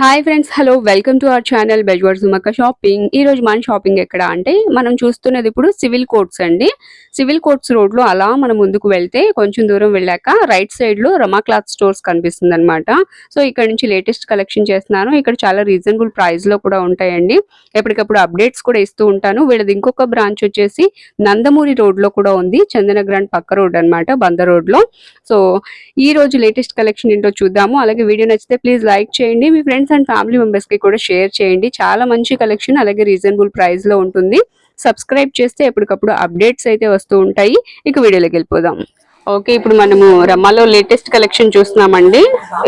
Hi friends hello welcome to our channel Bezwar Sumakka shopping ఈ రోజు మన shopping ఎక్కడ అంటే మనం చూస్తున్నది ఇప్పుడు సివిల్ కోర్ట్స్ అండి. సివిల్ కోర్ట్స్ రోడ్లో అలా మనం ముందుకు వెళ్తే కొంచెం దూరం వెళ్ళాక రైట్ సైడ్లో రమా క్లాత్ స్టోర్స్ కనిపిస్తుంది అనమాట సో ఇక్కడ నుంచి లేటెస్ట్ కలెక్షన్ చేస్తున్నాను. ఇక్కడ చాలా రీజనబుల్ ప్రైస్లో కూడా ఉంటాయండి. ఎప్పటికప్పుడు అప్డేట్స్ కూడా ఇస్తూ ఉంటాను. వీళ్ళది ఇంకొక బ్రాంచ్ వచ్చేసి నందమూరి రోడ్లో కూడా ఉంది. చందన గ్రాండ్ పక్క రోడ్ అన్నమాట బంద రోడ్లో. సో ఈ రోజు లేటెస్ట్ కలెక్షన్ ఏంటో చూద్దాము. అలాగే వీడియో నచ్చితే ప్లీజ్ లైక్ చేయండి. మీ ఫ్రెండ్స్ అండ్ ఫ్యామిలీ మెంబర్స్కి కూడా షేర్ చేయండి. చాలా మంచి కలెక్షన్ అలాగే రీజనబుల్ ప్రైస్లో ఉంటుంది. సబ్స్క్రైబ్ చేస్తే ఎప్పటికప్పుడు అప్డేట్స్ అయితే వస్తూ ఉంటాయి. ఇక వీడియోలోకి వెళ్ళిపోదాం. ఓకే ఇప్పుడు మనము రమ్మాలో లేటెస్ట్ కలెక్షన్ చూస్తున్నామండి.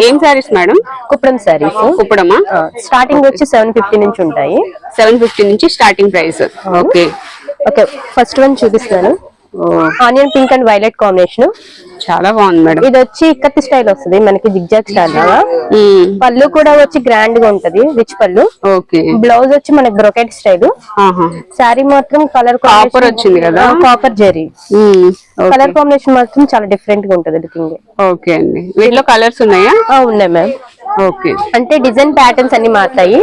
ఏం సారీస్ మేడం కుప్పడం శారీస్ కుప్పడమా? స్టార్టింగ్ వచ్చి సెవెన్ ఫిఫ్టీ నుంచి ఉంటాయి. సెవెన్ ఫిఫ్టీ నుంచి starting price okay okay first one చూపిస్తాను. Onion pink and violet combination చాలా బాగుంది మేడం. ఇది వచ్చి ఇక్కత్తి స్టైల్ వస్తుంది మనకి జిగ్జాగ్ స్టైల్. పళ్ళు కూడా వచ్చి గ్రాండ్గా ఉంటది రిచ్ పళ్ళు. ఓకే. బ్లౌజ్ వచ్చి మనకి బ్రొకెట్ స్టైల్. శారీ మాత్రం కలర్ Copper వచ్చింది కదా? కాపర్ జెరీ. కలర్ కాంబినేషన్ మాత్రం చాలా డిఫరెంట్గా ఉంటది లుకింగ్ ఓకే అండి. వీటిలో కలర్స్ ఉన్నాయా? ఉన్నాయి మ్యామ్ అంటే డిజైన్ ప్యాటర్న్స్ అన్ని మారుతాయి.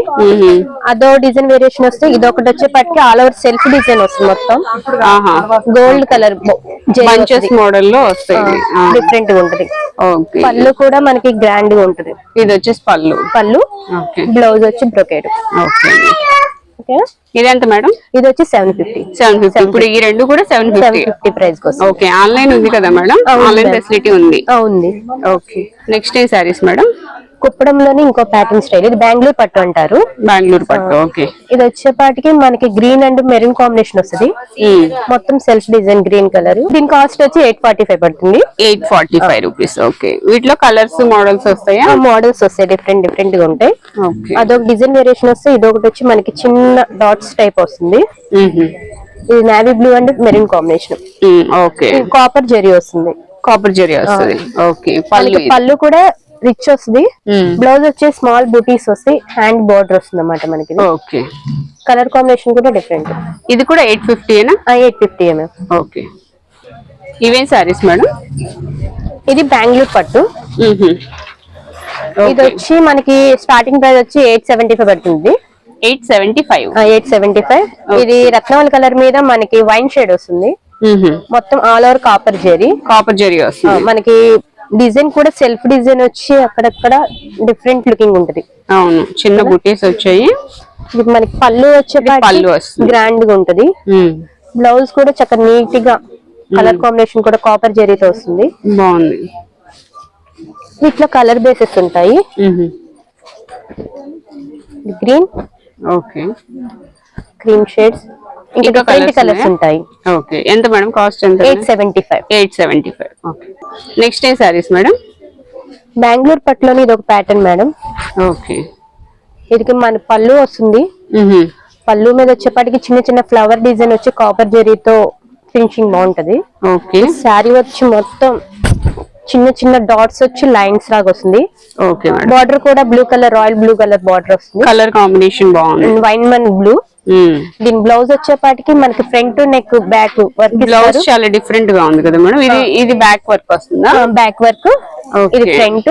అదో డిజైన్ వేరియేషన్ వస్తే ఇది ఒకటి వచ్చేపటికి ఆల్ ఓవర్ సెల్ఫ్ డిజైన్ వస్తుంది మొత్తం. ఆహా. గోల్డ్ కలర్ మోడల్లో వస్తాయి. డిఫరెంట్గా ఉంటది. ఓకే. పళ్ళు కూడా మనకి గ్రాండ్గా ఉంటది. ఇది వచ్చేసి పళ్ళు. పళ్ళు బ్లౌజ్ వచ్చి బ్రొకేడ్ ఓకే. ఓకే. ఇదెంత మేడం? ఇది వచ్చి సెవెన్ ఫిఫ్టీ సెవెన్ ఫిఫ్టీ ఇప్పుడు ఈ రెండు కూడా సెవెన్ ఫిఫ్టీ ప్రైస్ కోసం ఓకే. ఆన్లైన్ ఉంది కదా మేడం? ఆన్లైన్. ఫెసిలిటీ ఉంది. ఉంది ఓకే. నెక్స్ట్ ఏ సారీస్ మేడం? కుప్పడంలోనే ఇంకో ప్యాటర్న్ స్టైల్. ఇది బెంగళూరు పట్టు అంటారు. బెంగళూరు పట్టు ఓకే. ఇది వచ్చేపాటికి మనకి గ్రీన్ అండ్ మెరూన్ కాంబినేషన్ వస్తుంది. మొత్తం సెల్ఫ్ డిజైన్ గ్రీన్ కలర్. దీని కాస్ట్ వచ్చి ఎయిట్ ఫార్టీ ఫైవ్ పడుతుంది. Eight forty five rupees okay. వీటిలో కలర్స్ మోడల్స్ వస్తాయా? మోడల్స్ వస్తాయి. డిఫరెంట్ డిఫరెంట్గా ఉంటాయి అదొక డిజైన్ వేరియేషన్ వస్తే ఇది ఒకటి వచ్చి మనకి చిన్న డాట్స్ టైప్ వస్తుంది. ఇది navy blue and maroon combination. Okay. Copper zari వస్తుంది. కాపర్ జరీ వస్తుంది. ఓకే. పళ్ళు కూడా రిచ్ వస్తుంది. బ్లౌజ్ వచ్చే స్మాల్ బూటీస్ వస్తాయి. హ్యాండ్ బార్డర్ వస్తుంది అన్నమాట మనకి ఓకే కలర్ కాంబినేషన్ కూడా డిఫరెంట్ ఇది కూడా ఎయిట్ ఫిఫ్టీనా ఎయిట్ ఫిఫ్టీ ఓకే ఇవేం సారీస్ మేడం ఇది బెంగళూరు పట్టు. ఇది వచ్చి మనకి స్టార్టింగ్ ప్రైస్ వచ్చి ఎయిట్ సెవెంటీ ఫైవ్ పడుతుంది. Eight seventy five eight seventy five ఇది రత్నవల్ కలర్ మీద మనకి వైన్ షేడ్ వస్తుంది. మొత్తం all over copper zari copper zari వస్తుంది. మనకి డిజైన్ కూడా సెల్ఫ్ డిజైన్ వచ్చి అక్కడక్కడ డిఫరెంట్ లుకింగ్ ఉంటది. అవును చిన్న బుటీస్ వచ్చాయి. ఇది మనకి పళ్ళు వచ్చే పళ్ళు వస్తుంది. గ్రాండ్గా ఉంటది. బ్లౌజ్ కూడా చక్కగా నీట్గా కలర్ కాంబినేషన్ కూడా కాపర్ జెరీతో వస్తుంది. బాగుంది. వీటిలో కలర్ బేసెస్ ఉంటాయి. Green okay. క్రీమ్ షేడ్స్ ఇంకా colours కలర్స్? ఉంటాయి. ఓకే ఎంత మేడం కాస్ట్ ఎంత eight seventy five eight seventy five okay next ఏ సారీస్ మేడం? బెంగళూరు పట్టులోని ఇది ఒక ప్యాటర్న్ మేడం. ఓకే ఇది మన పళ్ళు వస్తుంది. పళ్ళు మీద వచ్చేపాటికి చిన్న చిన్న ఫ్లవర్ డిజైన్ వచ్చి కాపర్ జెరీతో ఫినిషింగ్ బాగుంటది. ఓకే శారీ వచ్చి మొత్తం చిన్న చిన్న డాట్స్ వచ్చి లైన్స్ లాగా వస్తుంది. బార్డర్ కూడా blue colour royal blue colour border వస్తుంది. కలర్ కాంబినేషన్ బాగుంది. వైన్ మన్ బ్లూ దీని బ్లౌజ్ వచ్చేపాటికి మనకి front neck back work blouse చాలా డిఫరెంట్గా ఉంది కదా మేడం? ఇది ఇది బ్యాక్ వర్క్ వస్తుందా? Back work Okay. ఇది ఫ్రంట్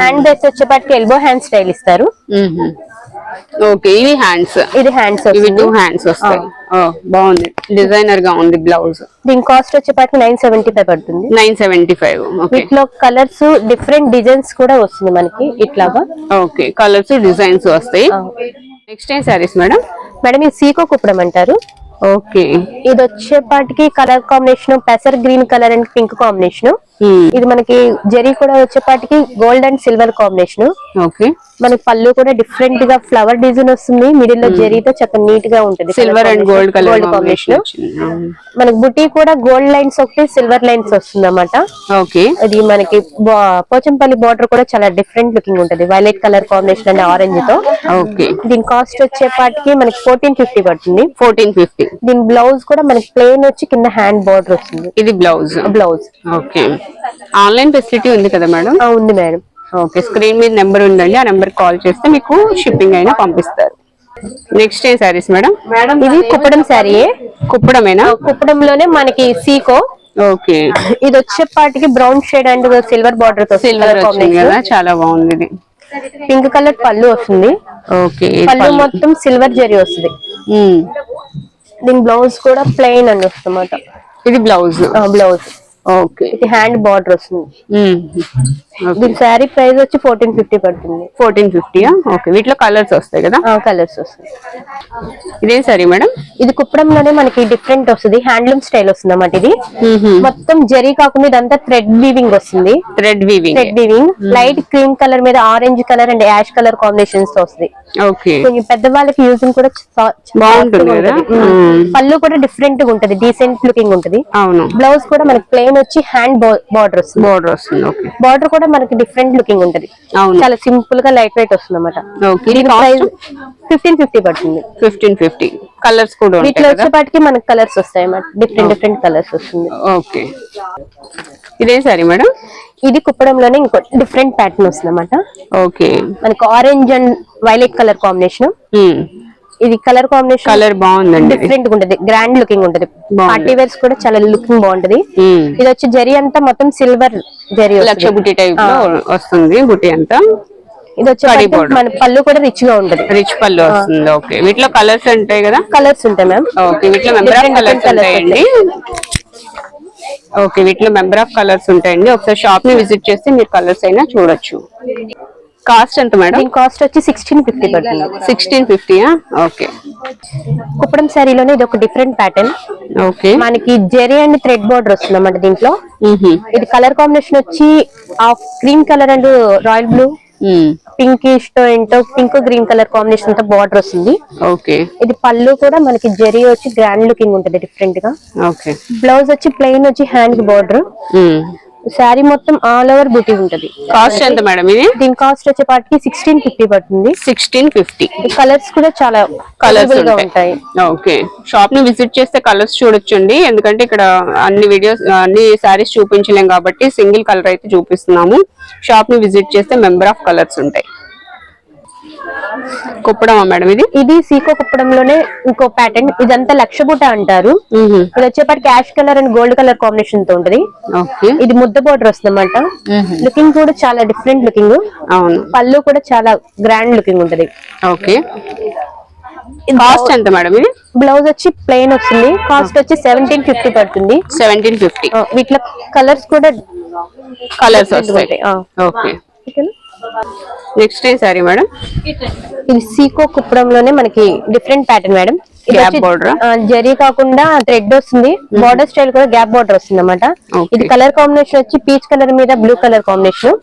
హ్యాండ్ బేస్ వచ్చేపాటికి ఎల్బో హ్యాండ్ స్టైల్ ఇస్తారు. ఓకే ఇవి హ్యాండ్స్ ఇది హ్యాండ్స్ ఇవి టూ హ్యాండ్స్ వస్తాయి. ఓ, బాగుంది. డిజైనర్గా ఉంది బ్లౌజ్. దీని కాస్ట్ వచ్చేపాటికి నైన్ సెవెంటీ ఫైవ్ పడుతుంది. నైన్ సెవెంటీ ఫైవ్ వీటిలో కలర్స్ డిఫరెంట్ డిజైన్స్ కూడా వస్తుంది మనకి ఇట్లాగా. ఓకే కలర్స్ డిజైన్స్ వస్తాయి. నెక్స్ట్ ఏం సారీస్ మేడం మేడం ఇది సీకో కుప్పడం అంటారు. ఓకే. ఇది వచ్చేపాటికి colour combination పెసర్ green colour and pink combination. ఇది మనకి జరీ కూడా వచ్చేపాటికి gold and silver combination. Okay. మనకి పళ్ళు కూడా డిఫరెంట్గా ఫ్లవర్ డిజైన్ వస్తుంది. మిడిల్లో జరీతో చక్కగా నీట్గా ఉంటుంది silver and gold gold combination మనకి బుటీ కూడా గోల్డ్ లైన్స్ ఒకటి సిల్వర్ లైన్స్ వస్తుంది అన్నమాట ఓకే. అది మనకి పోచంపల్లి బార్డర్ కూడా చాలా డిఫరెంట్ లుకింగ్ ఉంటుంది. వైలెట్ కలర్ కాంబినేషన్ అండ్ ఆరెంజ్తో. ఓకే. దీని కాస్ట్ వచ్చేపాటికి మనకి ఫోర్టీన్ ఫిఫ్టీ పడుతుంది. ఫోర్టీన్ ఫిఫ్టీ దీని బ్లౌజ్ కూడా మనకి ప్లెయిన్ వచ్చి కింద హ్యాండ్ బార్డర్ వస్తుంది. ఇది blouse blouse okay. Online facility ఉంది కదా మేడం? ఉంది మేడం. ఓకే స్క్రీన్ మీద నెంబర్ ఉందండి ఆ నెంబర్ కాల్ చేస్తే మీకు షిప్పింగ్ అయినా పంపిస్తారు. నెక్స్ట్ ఏ సారీస్ మేడం? ఇది కుప్పడం శారీ కుప్పడమేనా? కుప్పడంలోనే మనకి సీకో. ఓకే. ఇది వచ్చేపాటికి బ్రౌన్ షేడ్ అండ్ సిల్వర్ బార్డర్తో సిల్వర్ వచ్చింది కదా చాలా బాగుంది ఇది. పింక్ కలర్ పళ్ళు వస్తుంది. ఓకే పళ్ళు మొత్తం సిల్వర్ జరీ వస్తుంది. దీని బ్లౌజ్ కూడా ప్లెయిన్ అని వస్తుందన్నమాట. ఇది బ్లౌజ్. బ్లౌజ్. ఓకే. ఇది హ్యాండ్ బార్డర్ వస్తుంది. దీని శారీ ప్రైస్ వచ్చి ఫోర్టీన్ ఫిఫ్టీ పడుతుంది. ఫోర్టీన్ ఫిఫ్టీయా ఓకే వీటిలో కలర్స్ వస్తాయి కదా? కలర్స్ వస్తుంది ఇదేం సరే మేడం? ఇది కుప్పడంలోనే మనకి డిఫరెంట్ వస్తుంది. హ్యాండ్లూమ్ స్టైల్ వస్తుంది అన్నమాట ఇది మొత్తం జరీ కాకుండా ఇదంతా థ్రెడ్ వీవింగ్ వస్తుంది. Thread weaving thread weaving light cream colour మీద orange colour and ash colour కాంబినేషన్స్తో వస్తుంది. ఓకే కొంచెం పెద్దవాళ్ళకి యూజింగ్ కూడా బాగుంటుంది. పళ్ళు కూడా డిఫరెంట్గా ఉంటది. డీసెంట్ లుకింగ్ ఉంటది. అవును. బ్లౌజ్ కూడా మనకి ప్లెయిన్ వచ్చి హ్యాండ్ బార్డర్ వస్తుంది. బోర్డర్ వస్తుంది. బార్డర్ కూడా మనకి డిఫరెంట్ లుకింగ్ ఉంటది. చాలా సింపుల్గా లైట్ వెయిట్ వస్తుంది అనమాట ఫిఫ్టీన్ ఫిఫ్టీ పడుతుంది. ఫిఫ్టీన్ ఫిఫ్టీ కలర్స్ కూడా వీటిలో వచ్చేపాటికి మనకి కలర్స్ వస్తాయి అన్నమాట. డిఫరెంట్ డిఫరెంట్ కలర్స్ వస్తుంది. ఓకే ఇదేం సరే మేడం? ఇది కుప్పడంలోనే ఇంకో డిఫరెంట్ ప్యాటర్న్ వస్తుంది అనమాట ఓకే మనకి orange and violet colour combination ఇది కలర్ కాంబినేషన్ కలర్ బాగుందండి. డిఫరెంట్గా ఉంటది. గ్రాండ్ లుకింగ్ ఉంటది. పార్టీ వేర్స్ కూడా చాలా లుకింగ్ బాగుంటది. ఇది వచ్చి జరీ అంతా మొత్తం సిల్వర్ జరీ లక్ష బుట్టి టైప్ వస్తుంది బుట్టి అంతా. ఇది వచ్చి. మన పళ్ళు కూడా రిచ్గా ఉంటది. రిచ్ పళ్ళు వస్తుంది. ఓకే వీటిలో కలర్స్ ఉంటాయి కదా? కలర్స్ ఉంటాయి మ్యామ్ ఓకే వీటిలో మెంబర్ ఆఫ్ కలర్స్ ఉంటాయండి. ఓకే వీటిలో మెంబర్ ఆఫ్ కలర్స్ ఉంటాయండి. ఒకసారి షాప్ని విజిట్ చేస్తే మీరు కలర్స్ అయినా చూడొచ్చు. కాస్ట్ ఎంత మేడం? కాస్ట్ వచ్చి సిక్స్టీన్ ఫిఫ్టీ పడుతుంది. సిక్స్టీన్ ఫిఫ్టీయా ఓకే. కుప్పడం శారీలోనే ఇది ఒక డిఫరెంట్ ప్యాటర్న్ ఓకే. మనకి జెరీ అండ్ థ్రెడ్ బార్డర్ వస్తుంది అన్నమాట దీంట్లో ఇది కలర్ కాంబినేషన్ వచ్చి off green colour and royal blue పింకిష్తో ఏంటో పింక్ గ్రీన్ కలర్ కాంబినేషన్తో బార్డర్ వస్తుంది. ఓకే. ఇది పళ్ళు కూడా మనకి జరీ వచ్చి గ్రాండ్ లుకింగ్ ఉంటది డిఫరెంట్గా. ఓకే. బ్లౌజ్ వచ్చి ప్లెయిన్ వచ్చి హ్యాండ్ బార్డర్ శారీ మొత్తం ఆల్ ఓవర్ బుటీ ఉంటది. కాస్ట్ ఎంత మేడం ఇది? దీని కాస్ట్ వచ్చేపాటికి సిక్స్టీన్ ఫిఫ్టీ పడుతుంది. సిక్స్టీన్ ఫిఫ్టీ కలర్స్ కూడా చాలా కలర్స్ ఉంటాయి. ఓకే షాప్ని విజిట్ చేస్తే కలర్స్ చూడొచ్చండి. ఎందుకంటే ఇక్కడ అన్ని వీడియోస్ అన్ని సారీస్ చూపించలేం కాబట్టి సింగిల్ కలర్ అయితే చూపిస్తున్నాము. షాప్ని విజిట్ చేస్తే మెంబర్ ఆఫ్ కలర్స్ ఉంటాయి. కుప్పడమా మేడం ఇది? ఇది సీకో కుప్పడంలోనే ఇంకో ప్యాటర్న్ ఇదంతా లక్ష బుట్ట అంటారు ఇది వచ్చేపాటికి ash colour and gold colour కాంబినేషన్తో ఉంటది. ఇది ముద్ద బోర్డర్ వస్తుంది అనమాట లుకింగ్ కూడా చాలా డిఫరెంట్ లుకింగ్ అవును. పళ్ళు కూడా చాలా గ్రాండ్ లుకింగ్ ఉంటది. ఓకే. కాస్ట్ ఎంత మేడం ఇది? బ్లౌజ్ వచ్చి ప్లెయిన్ వస్తుంది. కాస్ట్ వచ్చి సెవెంటీన్ ఫిఫ్టీ పడుతుంది. సెవెంటీన్ ఫిఫ్టీ వీటిలో కలర్స్ కూడా కలర్స్ వస్తాయి. ఓకే? నెక్స్ట్ ఏ సారీ మేడం? ఇది సీకో కుప్పడంలోనే మనకి డిఫరెంట్ ప్యాటర్న్ మేడం. జరీ కాకుండా థ్రెడ్ వస్తుంది. బార్డర్ స్టైల్ కూడా గ్యాప్ బార్డర్ వస్తుంది అనమాట. ఇది కలర్ కాంబినేషన్ వచ్చి పీచ్ కలర్ మీద బ్లూ కలర్ కాంబినేషన్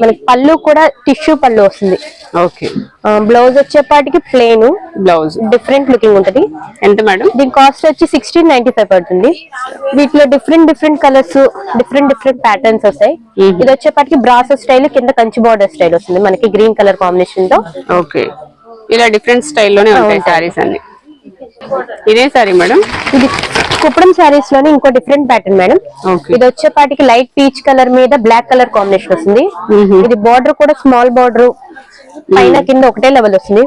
మనకి పళ్ళు కూడా టిష్యూ పళ్ళు వస్తుంది. ఓకే. బ్లౌజ్ వచ్చేపాటికి ప్లెయిన్ బ్లౌజ్ డిఫరెంట్ లుకింగ్ ఉంటది. ఎంత మేడం? దీని కాస్ట్ వచ్చి సిక్స్టీన్ నైన్టీ ఫైవ్ పడుతుంది. వీటిలో different different colours different different patterns వస్తాయి. ఇది వచ్చేపాటికి బ్రాసో స్టైల్ కింద కంచి బార్డర్ స్టైల్ వస్తుంది. మనకి గ్రీన్ కలర్ కాంబినేషన్తో. ఓకే. ఇలా డిఫరెంట్ స్టైల్లోనే ఉంటాయి సారీస్ అన్ని. ఇదే సారీ మేడం? ఇది కుప్పడం శారీస్లోనే ఇంకో డిఫరెంట్ ప్యాటర్న్ మేడం. ఇది వచ్చేపాటికి లైట్ పీచ్ కలర్ మీద బ్లాక్ కలర్ కాంబినేషన్ వస్తుంది. Mhm. ఇది బార్డర్ కూడా స్మాల్ బార్డర్ పైన కింద ఒకటే లెవెల్ వస్తుంది.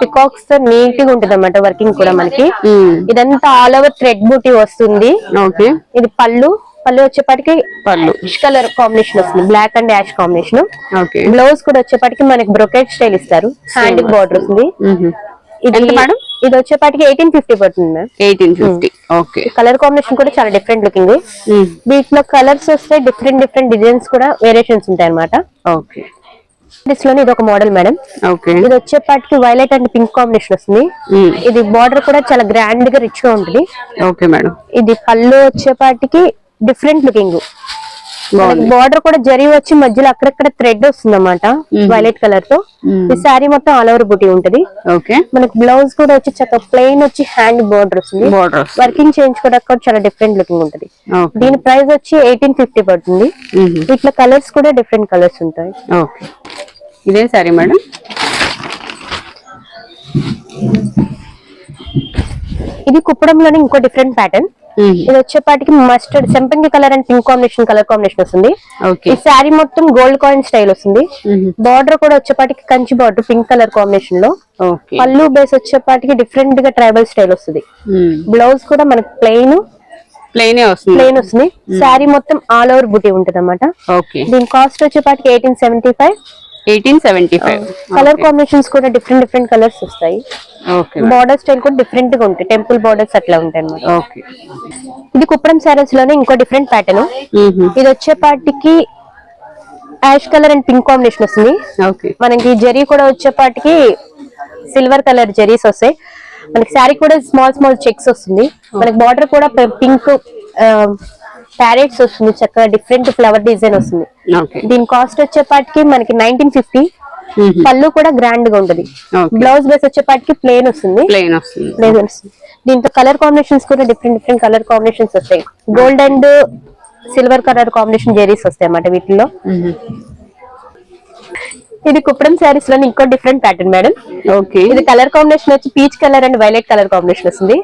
పికాక్స్తో నీట్గా ఉంటుంది అనమాట వర్కింగ్ కూడా మనకి. మ్మ్. ఇదంతా ఆల్ ఓవర్ థ్రెడ్ బూటీ వస్తుంది. ఓకే ఇది పళ్ళు. పళ్ళు వచ్చేపాటికి పళ్ళు. కలర్ కాంబినేషన్ వస్తుంది. Black and ash combination okay blouse కూడా వచ్చేపాటికి మనకి బ్రొకెట్ స్టైల్ ఇస్తారు. హ్యాండ్ బార్డర్ వస్తుంది. ఇది ఎంత మేడం? ఇది వచ్చేపాటికి ఎయిటీన్ ఫిఫ్టీ పడుతుంది ma'am eighteen fifty okay colour combination కూడా చాలా డిఫరెంట్ లుకింగ్ వీటిలో కలర్స్ వస్తే డిఫరెంట్ డిఫరెంట్ డిజైన్స్ కూడా వేరియేషన్స్ ఉంటాయి అనమాట ఓకే లోనే ఇది ఒక మోడల్ మేడం ఓకే ఇది వచ్చేపాటికి వైలెట్ అండ్ పింక్ కాంబినేషన్ వస్తుంది. ఇది బార్డర్ కూడా చాలా గ్రాండ్గా రిచ్గా ఉంటుంది. ఓకే మేడం ఇది పళ్ళు వచ్చేపాటికి డిఫరెంట్ లుకింగ్ బార్డర్ కూడా జరి వచ్చి మధ్యలో అక్కడక్కడ థ్రెడ్ వస్తుంది అనమాట వైలెట్ కలర్తో. ఈ శారీ మొత్తం ఆల్ ఓవర్ బుటీ ఉంటది. ఓకే. మనకి బ్లౌజ్ కూడా వచ్చి చక్కగా ప్లెయిన్ వచ్చి హ్యాండ్ బార్డర్ వస్తుంది. బోర్డర్ వర్కింగ్ చేయించుకోవడానికి కూడా చాలా డిఫరెంట్ లుకింగ్ ఉంటది. దీని ప్రైస్ వచ్చి ఎయిటీన్ ఫిఫ్టీ పడుతుంది. వీటిలో కలర్స్ కూడా డిఫరెంట్ కలర్స్ ఉంటాయి. ఇదే సారీ మేడం ఇది కుప్పడంలోనే ఇంకో డిఫరెంట్ ప్యాటర్న్ ఇది వచ్చేపాటికి mustard సెంపంగి colour and pink combination colour combination వస్తుంది. ఈ శారీ మొత్తం గోల్డ్ కాయిన్ స్టైల్ వస్తుంది. బార్డర్ కూడా వచ్చేపాటికి కంచి బార్డర్ పింక్ కలర్ కాంబినేషన్లో. పళ్ళు బేస్ వచ్చేపాటికి డిఫరెంట్గా ట్రైబల్ స్టైల్ వస్తుంది. బ్లౌజ్ కూడా మనకి ప్లెయిన్ ప్లెయినే వస్తుంది. ప్లెయిన్ వస్తుంది. శారీ మొత్తం ఆల్ ఓవర్ బుటీ ఉంటుంది అనమాట ఓకే దీని కాస్ట్ వచ్చేపాటికి eighteen seventy five eighteen seventy five colour combinations కూడా డిఫరెంట్ డిఫరెంట్ కలర్స్ వస్తాయి. ఓకే బార్డర్ స్టైల్ కూడా డిఫరెంట్గా ఉంటాయి. టెంపుల్ బార్డర్స్ అట్లా ఉంటాయి అన్నమాట. ఓకే ఇది కుప్పడం సారీస్లోనే ఇంకో డిఫరెంట్ ప్యాటర్న్ ఇది వచ్చేపాటికి ash colour and pink combination వస్తుంది. ఓకే మనకి జరీ కూడా వచ్చేపాటికి సిల్వర్ కలర్ జరీస్ వస్తాయి. మనకి శారీ కూడా స్మాల్ స్మాల్ చెక్స్ వస్తుంది. మనకి బార్డర్ కూడా పింక్ ప్యారెట్స్ వస్తుంది చక్కగా డిఫరెంట్ ఫ్లవర్ డిజైన్ వస్తుంది. దీని కాస్ట్ వచ్చేపాటికి మనకి నైన్టీన్ ఫిఫ్టీ పళ్ళు కూడా గ్రాండ్గా ఉంటది. బ్లౌజ్ బేస్ వచ్చేపాటికి ప్లేన్ వస్తుంది. ప్లెయిన్ వస్తుంది. ప్లేన్ వస్తుంది. దీంట్లో కలర్ కాంబినేషన్స్ కూడా డిఫరెంట్ డిఫరెంట్ కలర్ కాంబినేషన్స్ వస్తాయి. Gold and silver colour combination zaris వస్తాయి అన్నమాట వీటిల్లో. ఇది కుప్పడం శారీస్లోని ఇంకో డిఫరెంట్ ప్యాటర్న్ మేడం ఓకే ఇది కలర్ కాంబినేషన్ వచ్చి peach colour and violet colour combination వస్తుంది.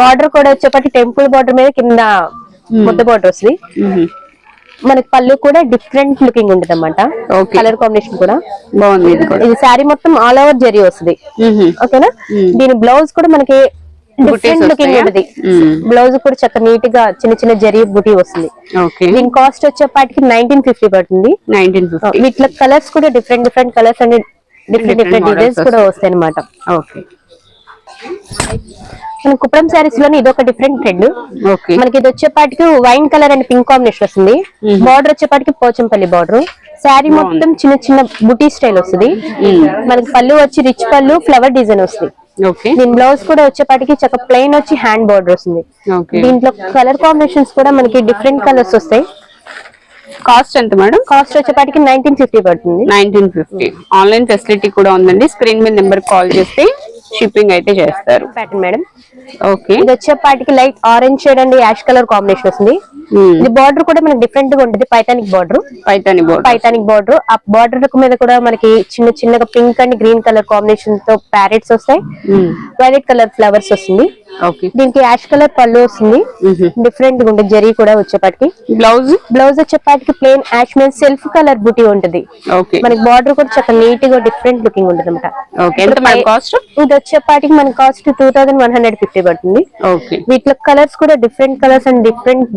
బార్డర్ కూడా వచ్చేపటి టెంపుల్ బార్డర్ మీద కింద ముద్ద బార్డర్ వస్తుంది. మనకి పళ్ళు కూడా డిఫరెంట్ లుకింగ్ ఉంటుంది అనమాట. కలర్ కాంబినేషన్ కూడా. బాగుంది ఇది శారీ మొత్తం ఆల్ ఓవర్ జరీ వస్తుంది. మ్మ్. ఓకేనా? దీని బ్లౌజ్ కూడా మనకి డిఫరెంట్ లుకింగ్? ఉంటుంది. బ్లౌజ్ కూడా చక్క నీట్గా చిన్న చిన్న జరీ బుటీ వస్తుంది. దీని కాస్ట్ వచ్చేపాటికి నైన్టీన్ ఫిఫ్టీ పడుతుంది. వీటిలో కలర్స్ కూడా different different colours and different different designs కూడా వస్తాయి. అనమాట ఓకే మన కుప్పడం శారీస్లోని ఇది ఒక డిఫరెంట్ ట్రెండ్ ఓకే మనకి ఇది వచ్చేపాటికి wine colour and pink combination వస్తుంది బార్డర్ వచ్చేపాటికి పోచంపల్లి బార్డర్ శారీ మొత్తం చిన్న చిన్న బుటీ స్టైల్ వస్తుంది. మనకి పళ్ళు వచ్చి రిచ్ పళ్ళు ఫ్లవర్ డిజైన్ వస్తుంది. దీని బ్లౌజ్ కూడా వచ్చేపాటికి చక్క ప్లెయిన్ వచ్చి హ్యాండ్ బార్డర్ వస్తుంది. దీంట్లో కలర్ కాంబినేషన్స్ కూడా మనకి డిఫరెంట్ కలర్స్ వస్తాయి. కాస్ట్ ఎంత మేడం? కాస్ట్ వచ్చేపాటికి నైన్టీన్ ఫిఫ్టీ పడుతుంది. నైన్టీన్ ఫిఫ్టీ ఆన్లైన్ ఫెసిలిటీ కూడా ఉందండి. స్క్రీన్ మీద నెంబర్ కాల్ చేస్తే షిప్పింగ్ అయితే చేస్తారు. ప్యాటర్న్ మేడం ఓకే ఇది వచ్చేపాటికి light orange shade and ash colour combination వస్తుంది. ఇది బార్డర్ కూడా మనకి డిఫరెంట్గా ఉంటుంది పైతానిక్ బార్డర్ పైతాని బోర్డ్ పైతానిక్ బార్డర్ ఆ బార్డర్ మీద కూడా మనకి చిన్న చిన్నగా పింక్ అండ్ గ్రీన్ కలర్ కాంబినేషన్తో ప్యారెట్స్ వస్తాయి. వైలెట్ కలర్ ఫ్లవర్స్ వస్తుంది. దీనికి యాష్ కలర్ పళ్ళు వస్తుంది. డిఫరెంట్గా ఉంటుంది జరీ కూడా వచ్చేపాటికి. బ్లౌజ్ బ్లౌజ్ వచ్చేపాటికి ప్లేన్ యాష్ మీద సెల్ఫ్ కలర్ బుటీ ఉంటుంది. మనకి బార్డర్ కూడా చాలా నీట్గా డిఫరెంట్ లుకింగ్ ఉంటుంది అనమాట ఇది వచ్చేపాటికి మన cost two thousand one hundred fifty పడుతుంది. వీటిలో కలర్స్ కూడా డిఫరెంట్ కలర్స్ అండ్ డిఫరెంట్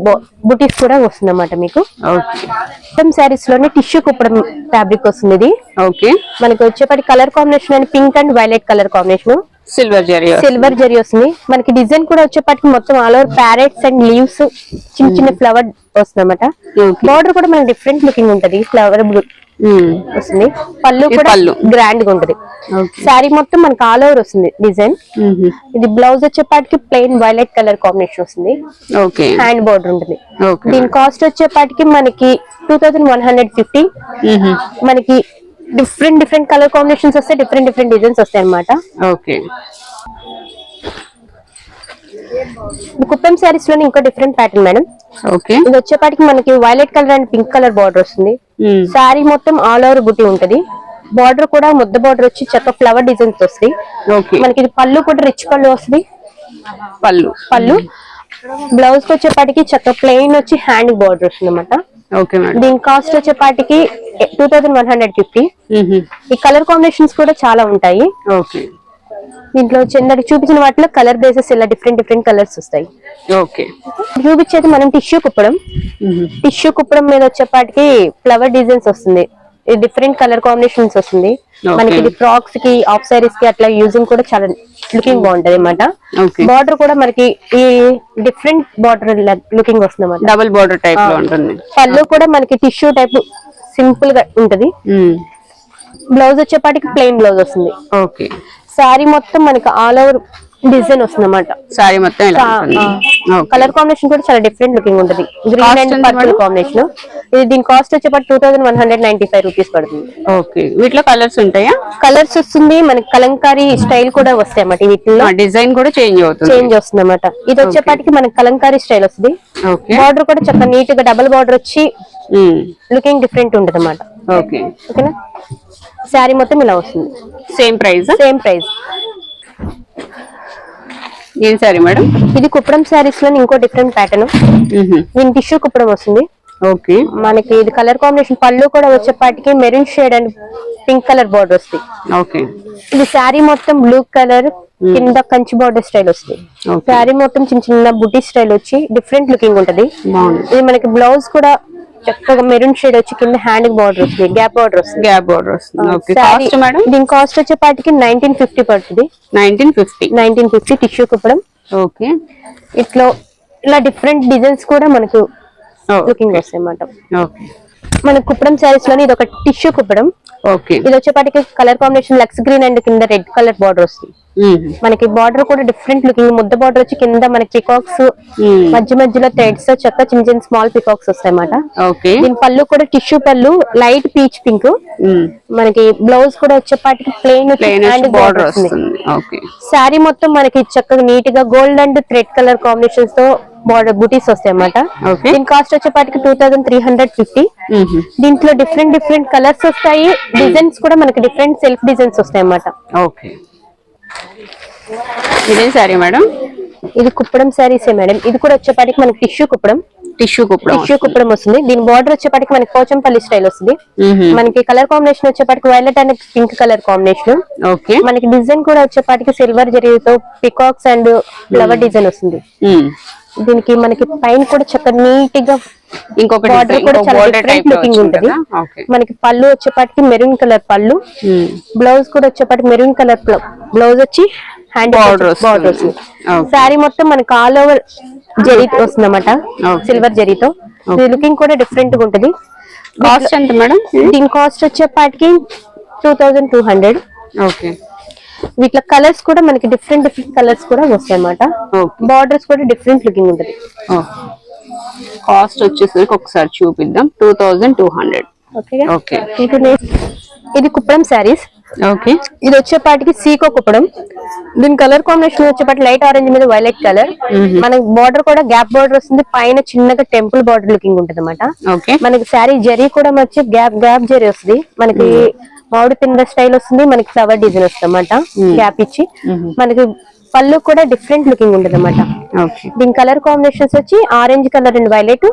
బుటీస్ కూడా వస్తుంది అన్నమాట మీకు కుప్పడం శారీస్లోనే టిష్యూ కుప్పడం ఫ్యాబ్రిక్ వస్తుంది ఇది. ఓకే మనకి వచ్చేపాటి కలర్ కాంబినేషన్ అని pink and violet colour combination silver zari silver zari వస్తుంది. మనకి డిజైన్ కూడా వచ్చేపాటికి మొత్తం all over parrots and leaves చిన్న చిన్న ఫ్లవర్ వస్తుంది అనమాట. బార్డర్ కూడా మనకి డిఫరెంట్ లుకింగ్ ఉంటది. ఫ్లవర్ వస్తుంది. పళ్ళు కూడా. గ్రాండ్గా ఉంటది. శారీ మొత్తం మనకి ఆల్ ఓవర్ వస్తుంది డిజైన్. ఇది బ్లౌజ్ వచ్చేపాటికి ప్లెయిన్ వైలెట్ కలర్ కాంబినేషన్ వస్తుంది. హ్యాండ్ బార్డర్ ఉంటుంది. దీని కాస్ట్ వచ్చేపాటికి మనకి two thousand one hundred fifty మనకి డిఫరెంట్ డిఫరెంట్ కలర్ కాంబినేషన్స్ వస్తాయి డిఫరెంట్ డిఫరెంట్ డిజైన్స్ వస్తాయి అనమాట ఓకే. కుప్పం శారీస్లోని ఇంకో డిఫరెంట్ ప్యాటర్న్ మేడం ఓకే. ఇది వచ్చేపాటికి మనకి violet colour and pink colour border వస్తుంది. శారీ మొత్తం ఆల్ ఓవర్ బుట్టి ఉంటది. బార్డర్ కూడా ముద్ద బార్డర్ వచ్చి చక్క ఫ్లవర్ డిజైన్స్ వస్తాయి ఓకే. మనకి ఇది పళ్ళు కూడా రిచ్ పళ్ళు వస్తుంది. పళ్ళు. పళ్ళు. బ్లౌజ్కి వచ్చేపాటికి చక్క ప్లెయిన్ వచ్చి హ్యాండ్ బార్డర్ వస్తుంది అనమాట దీని కాస్ట్ వచ్చేపాటికి two thousand one hundred fifty ఈ కలర్ కాంబినేషన్స్ కూడా చాలా ఉంటాయి. దీంట్లో చిన్నది చూపించిన వాటిలో కలర్ బేసెస్ ఇలా డిఫరెంట్ డిఫరెంట్ కలర్స్ వస్తాయి. ఓకే. చూపించేది మనం టిష్యూ కుప్పడం. టిష్యూ కుప్పడం మీద వచ్చేపాటికి ఫ్లవర్ డిజైన్స్ వస్తుంది. డిఫరెంట్ కలర్ కాంబినేషన్స్ వస్తుంది. మనకి ఇది ఫ్రాక్స్కి ఆఫ్ సారీస్కి అట్లా యూజింగ్ కూడా చాలా లుకింగ్ బాగుంటది అనమాట. బార్డర్ కూడా మనకి ఈ డిఫరెంట్ బార్డర్ లుకింగ్ వస్తుంది అనమాట డబుల్ బోర్డర్ టైప్ పళ్ళు కూడా మనకి టిష్యూ టైప్ సింపుల్గా ఉంటది. బ్లౌజ్ వచ్చేపాటికి ప్లెయిన్ బ్లౌజ్ వస్తుంది. ఓకే. శారీ మొత్తం మనకి ఆల్ ఓవర్ డిజైన్ వస్తుంది అనమాట సారీ మొత్తం ఇలా కలర్ కాంబినేషన్ కూడా చాలా డిఫరెంట్ లుకింగ్ ఉంటుంది. Green and purple? కాంబినేషన్ ఇది దీని cost వచ్చేపాటు two thousand one hundred ninety five rupees పడుతుంది. ఓకే. వీటిలో కలర్స్ ఉంటాయా? కలర్స్ వస్తుంది మనకి కలంకారీ స్టైల్ కూడా వస్తాయి అన్నమాట వీటిల్లో. డిజైన్ కూడా చేంజ్ అవుతుంది. చేంజ్ వస్తుంది అనమాట ఇది వచ్చేపాటికి మనకి కలంకారీ స్టైల్ వస్తుంది. బార్డర్ కూడా చక్కగా నీట్గా డబుల్ బార్డర్ వచ్చి లుకింగ్ డిఫరెంట్ ఉంటుంది అనమాట ఓకే. ఓకేనా? శారీ మొత్తం ఇలా వస్తుంది. సేమ్ ప్రైస్ సేమ్ ప్రైస్ ఏం సారీ మేడం? ఇది కుప్పడం శారీస్లో ఇంకో డిఫరెంట్ ప్యాటర్న్ దీని టిష్యూ కుప్పడం వస్తుంది. ఓకే. మనకి ఇది కలర్ కాంబినేషన్ పళ్ళు కూడా వచ్చేపాటికి maroon shade and pink colour border వస్తుంది ఓకే. ఇది శారీ మొత్తం బ్లూ కలర్ కింద కంచి బార్డర్ స్టైల్ వస్తుంది. శారీ మొత్తం చిన్న చిన్న బుటీ స్టైల్ వచ్చి డిఫరెంట్ లుకింగ్ ఉంటది. ఇది మనకి బ్లౌజ్ కూడా చక్కగా మెరూన్ షేడ్ వచ్చి కింద హ్యాండ్ బార్డర్ వస్తుంది గ్యాప్ బార్డర్ వస్తుంది. గ్యాప్ బోర్డర్ వస్తుంది. దీని కాస్ట్ వచ్చేపాటికి నైన్టీన్ ఫిఫ్టీ పడుతుంది. Nineteen fifty? Nineteen fifty tissue Kuppadam. Okay. ఇట్లా ఇలా డిఫరెంట్ డిజైన్స్ కూడా మనకు లుకింగ్ వస్తాయి అన్నమాట మన కుప్పడం శారీస్లోని ఇది ఒక టిష్యూ కుప్పడం. ఓకే. ఇది వచ్చేపాటికి కలర్ కాంబినేషన్ లక్స్ గ్రీన్ అండ్ కింద రెడ్ కలర్ బార్డర్ వస్తుంది. మనకి బార్డర్ కూడా డిఫరెంట్ లుకింగ్ ముద్ద బార్డర్ వచ్చి కింద మనకి పికాక్స్ మధ్య మధ్యలో థ్రెడ్స్ చక్క చిన్న చిన్న స్మాల్ పికాక్స్ వస్తాయి అన్నమాట దీని పళ్ళు కూడా టిష్యూ పళ్ళు లైట్ పీచ్ పింక్ మనకి బ్లౌజ్ కూడా వచ్చేపాటికి ప్లెయిన్ బార్డర్ వస్తుంది. శారీ మొత్తం మనకి చక్కగా నీట్గా గోల్డ్ అండ్ థ్రెడ్ కలర్ కాంబినేషన్స్తో బార్డర్ బూటీస్ వస్తాయి అన్నమాట. దీని కాస్ట్ వచ్చేపాటికి two thousand three hundred fifty దీంట్లో డిఫరెంట్ డిఫరెంట్ కలర్స్ వస్తాయి. డిజైన్స్ కూడా మనకి డిఫరెంట్ సెల్ఫ్ డిజైన్స్ వస్తాయి అన్నమాట ఓకే. ఇదేం సారీ మేడం? ఇది కుప్పడం శారీసే మేడం. ఇది కూడా వచ్చేపాటికి మనకి tissue Kuppadam. Tissue Kuppadam tissue Kuppadam వస్తుంది. దీని బార్డర్ వచ్చేపాటికి మనకి పోచంపల్లి స్టైల్ వస్తుంది. మనకి కలర్ కాంబినేషన్ వచ్చేపాటికి violet and pink colour combination. Okay. మనకి డిజైన్ కూడా వచ్చేపాటికి సిల్వర్ జరీతో పికాక్స్ అండ్ ఫ్లవర్ డిజైన్ వస్తుంది. దీనికి మనకి పైన కూడా చక్కగా నీట్గా బార్డర్ కూడా చాలా డిఫరెంట్ లుకింగ్ ఉంటది. మనకి పళ్ళు వచ్చేపాటికి మెరూన్ కలర్ పళ్ళు. బ్లౌజ్ కూడా వచ్చేపాటికి మెరూన్ కలర్ బ్లౌజ్ వచ్చి హ్యాండ్. బార్డర్ వస్తుంది. శారీ మొత్తం మనకి ఆల్ ఓవర్ జరీ వస్తుంది అన్నమాట Okay. సిల్వర్ జరీతో లుకింగ్ కూడా డిఫరెంట్గా ఉంటది. కాస్ట్ ఎంత మేడం? దీని కాస్ట్ వచ్చేపాటికి two thousand two hundred okay వీటిలో కలర్స్ కూడా మనకి డిఫరెంట్ డిఫరెంట్ కలర్స్ కూడా వస్తాయి అన్నమాట బార్డర్స్ కూడా డిఫరెంట్ లుకింగ్ ఉంటది. కాస్ట్ వచ్చేసరికి ఒకసారి చూపిద్దాం. Two thousand two hundred. Okay okay. ఇది కుప్పడం శారీస్. ఓకే. ఇది వచ్చేపాటికి సీకో కుప్పడం. దీని కలర్ కాంబినేషన్ వచ్చేపాటి లైట్ ఆరెంజ్ మీద వైలెట్ కలర్. మనకి బార్డర్ కూడా గ్యాప్ బార్డర్ వస్తుంది. పైన చిన్నగా టెంపుల్ బార్డర్ లుకింగ్ ఉంటుంది అనమాట ఓకే. మనకి శారీ జరీ కూడా వచ్చి గ్యాప్ గ్యాప్ జరీ వస్తుంది. మనకి మామిడి తింద స్టైల్ వస్తుంది మనకి ఫ్లవర్ డిజైన్ వస్తుంది అనమాట గ్యాప్ ఇచ్చి. మనకి పళ్ళు కూడా డిఫరెంట్ లుకింగ్ ఉంటుంది అనమాట దీని కలర్ కాంబినేషన్స్ వచ్చి orange colour and violet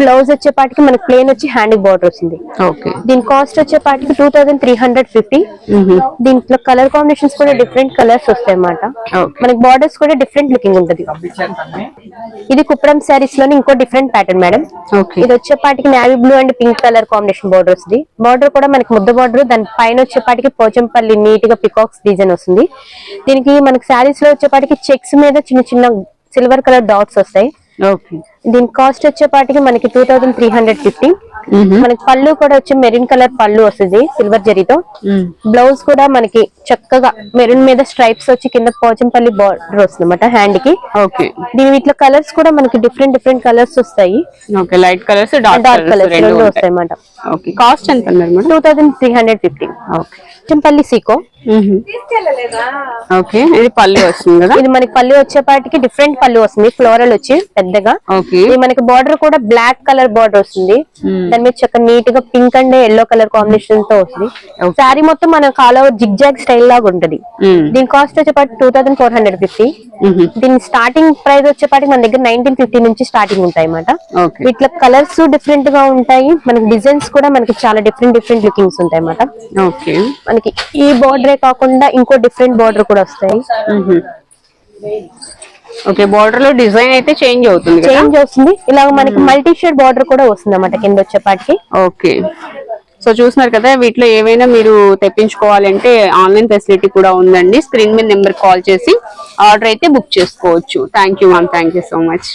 blouse వచ్చేపాటికి మనకి ప్లేన్ వచ్చి హ్యాండ్ బార్డర్ వస్తుంది. ఓకే దీని కాస్ట్ వచ్చేపాటికి two thousand three hundred fifty దీంట్లో కలర్ కాంబినేషన్స్ కూడా డిఫరెంట్ కలర్స్ వస్తాయి అన్నమాట మనకి బార్డర్స్ కూడా డిఫరెంట్ లుకింగ్ ఉంటది. ఇది కుప్పడం శారీస్లోని ఇంకో డిఫరెంట్ ప్యాటర్న్ మేడం ఓకే ఇది వచ్చేపాటికి navy blue and pink colour combination border వస్తుంది. బార్డర్ కూడా మనకి ముద్ద బార్డర్ దాని పైన వచ్చేపాటికి పోచంపల్లి నీట్గా పికాక్స్ డిజైన్ వస్తుంది. దీనికి మనకి శారీస్లో వచ్చేపాటికి చెక్స్ మీద చిన్న చిన్న సిల్వర్ కలర్ డాట్స్ వస్తాయి. ఓకే. దీని కాస్ట్ వచ్చేపాటికి మనకి two thousand three hundred fifty. మనకి పళ్ళు కూడా వచ్చి మెరూన్ కలర్ పళ్ళు వస్తుంది సిల్వర్ జరీతో. బ్లౌజ్ కూడా మనకి చక్కగా మెరూన్ మీద స్ట్రైప్స్ వచ్చి కింద పోచంపల్లి బార్డర్ వస్తుంది అనమాట హ్యాండ్కి. ఓకే. దీని వీటిలో కలర్స్ కూడా మనకి డిఫరెంట్ డిఫరెంట్ కలర్స్ వస్తాయి. లైట్ కలర్స్ డార్క్ కలర్స్ రెండు వస్తాయి అన్నమాట కాస్ట్ ఎంత two thousand three hundred fifty. Pochampally Seeko. Okay ఇది పల్లి వస్తుంది కదా? ఇది మనకి పళ్ళు వచ్చేపాటికి డిఫరెంట్ పళ్ళు వస్తుంది ఫ్లోరల్ వచ్చి పెద్దగా. ఓకే. ఇది మనకి బార్డర్ కూడా బ్లాక్ కలర్ బార్డర్ వస్తుంది. దాని మీద చక్కగా నీట్గా పింక్ అండ్ ఎల్లో కలర్ కాంబినేషన్తో వస్తుంది. శారీ మొత్తం మన all over zig zag style లాగా ఉంటది. దీని cost వచ్చేపాటి two thousand four hundred fifty దీని స్టార్టింగ్ ప్రైస్ వచ్చేపాటికి మన దగ్గర నైన్టీన్ ఫిఫ్టీ నుంచి స్టార్టింగ్ ఉంటాయి అన్నమాట వీటిలో కలర్స్ డిఫరెంట్గా ఉంటాయి. మనకి డిజైన్స్ కూడా మనకి చాలా డిఫరెంట్ డిఫరెంట్ లుకింగ్స్ ఉంటాయి అన్నమాట మనకి ఈ బార్డరే కాకుండా ఇంకో డిఫరెంట్ బార్డర్ కూడా వస్తాయి. ఓకే బార్డర్లో డిజైన్ అయితే చేంజ్ అవుతుంది చేంజ్ వస్తుంది ఇలాగ మనకి మల్టీ షేడ్ బార్డర్ కూడా వస్తుంది అన్నమాట కింద వచ్చేపాటికి. ఓకే. సో చూస్తున్నారు కదా వీటిలో ఏవైనా మీరు తెప్పించుకోవాలంటే ఆన్లైన్ ఫెసిలిటీ కూడా ఉందండి. స్క్రీన్ మీద నెంబర్ కాల్ చేసి ఆర్డర్ అయితే బుక్ చేసుకోవచ్చు. Thank you ma'am thank you so much